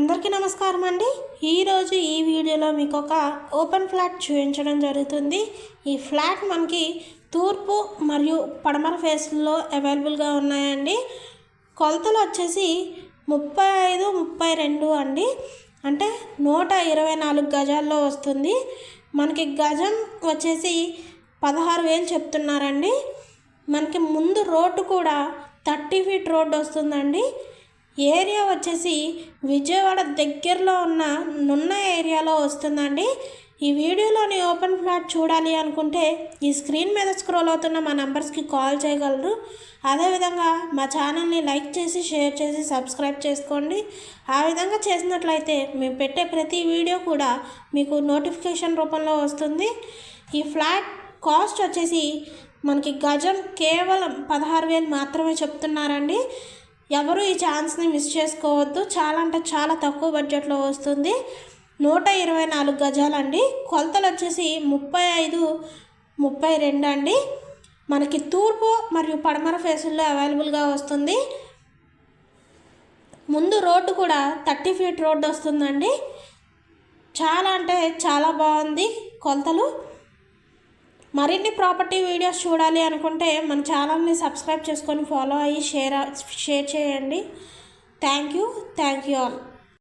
అందరికీ నమస్కారం అండి. ఈరోజు ఈ వీడియోలో మీకు ఒక ఓపెన్ ఫ్లాట్ చూపించడం జరుగుతుంది. ఈ ఫ్లాట్ మనకి తూర్పు మరియు పడమర ఫేస్లో అవైలబుల్గా ఉన్నాయండి. కొలతలు వచ్చేసి ముప్పై ఐదు ముప్పై రెండు అండి. అంటే నూట ఇరవై నాలుగు గజాల్లో వస్తుంది. మనకి గజం వచ్చేసి పదహారు వేలు చెప్తున్నారండి. మనకి ముందు రోడ్డు కూడా థర్టీ ఫీట్ రోడ్డు వస్తుందండి. ఏరియా వచ్చేసి విజయవాడ దగ్గరలో ఉన్న నున్న ఏరియాలో వస్తుందండి. ఈ వీడియోలోని ఓపెన్ ఫ్లాట్ చూడాలి అనుకుంటే ఈ స్క్రీన్ మీద స్క్రోల్ అవుతున్న మా నంబర్స్కి కాల్ చేయగలరు. అదేవిధంగా మా ఛానల్ని లైక్ చేసి షేర్ చేసి సబ్స్క్రైబ్ చేసుకోండి. ఆ విధంగా చేసినట్లయితే మేము పెట్టే ప్రతి వీడియో కూడా మీకు నోటిఫికేషన్ రూపంలో వస్తుంది. ఈ ఫ్లాట్ కాస్ట్ వచ్చేసి మనకి గజం కేవలం పదహారు వేలు మాత్రమే చెప్తున్నారండి. ఎవరు ఈ ఛాన్స్ని మిస్ చేసుకోవద్దు. చాలా అంటే చాలా తక్కువ బడ్జెట్లో వస్తుంది. నూట ఇరవై నాలుగు గజాలండి. కొలతలు వచ్చేసి ముప్పై ఐదు ముప్పై రెండు అండి. మనకి తూర్పు మరియు పడమర ఫేసుల్లో అవైలబుల్గా వస్తుంది. ముందు రోడ్డు కూడా థర్టీ ఫీట్ రోడ్డు వస్తుందండి. చాలా అంటే చాలా బాగుంది కొలతలు. మరిన్ని ప్రాపర్టీ వీడియోస్ చూడాలి అనుకుంటే మన ఛానల్ని సబ్స్క్రైబ్ చేసుకొని ఫాలో అయ్యి షేర్ షేర్ చేయండి. Thank you. Thank you all.